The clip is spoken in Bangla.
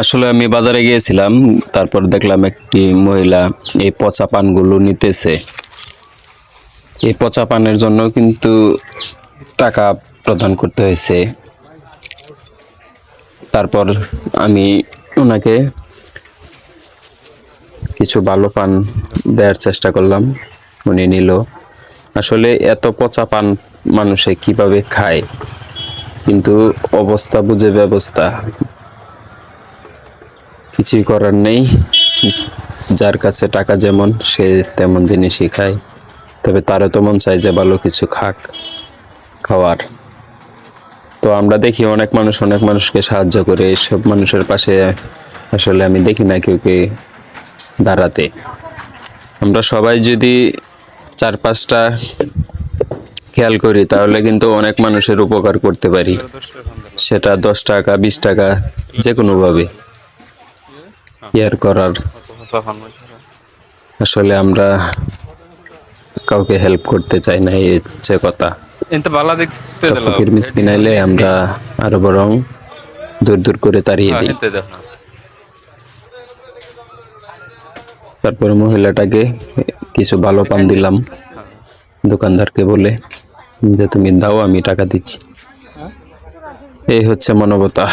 আসলে আমি বাজারে গিয়েছিলাম, তারপর দেখলাম একটি মহিলা এই পচা পানগুলো নিতেছে। এই পচা পানের জন্য কিন্তু টাকা প্রদান করতে হয়েছে। তারপর আমি ওনাকে কিছু ভালো পান দেওয়ার চেষ্টা করলাম, উনি নিল। আসলে এত পচা পান মানুষে কীভাবে খায়? কিন্তু অবস্থা বুঝে ব্যবস্থা কিছুই করার নেই। যার কাছে টাকা যেমন, সে তেমন জিনিসই খায়। তবে তারও তো মন চায় যে ভালো কিছু খাক, খাওয়ার। তো আমরা দেখি অনেক মানুষ, অনেক মানুষকে সাহায্য করে। এসব মানুষের পাশে আসলে আমি দেখি না কেউকে দাঁড়াতে। আমরা সবাই যদি চার পাঁচটা খেয়াল করি, তাহলে কিন্তু অনেক মানুষের উপকার করতে পারি। সেটা দশ টাকা, বিশ টাকা যে কোনোভাবে ইয়ার করার। আসলে আমরা কাউকে হেল্প করতে চাই না এই হচ্ছে কথা। ফকির মিসকিন আইলে আমরা আরও বরং দূর দূর করে তাড়িয়ে দিই। তারপরে মহিলাটাকে কিছু ভালো পান দিলাম দোকানদারকে বলে যে তুমি দাও আমি টাকা দিচ্ছি। এই হচ্ছে মানবতা।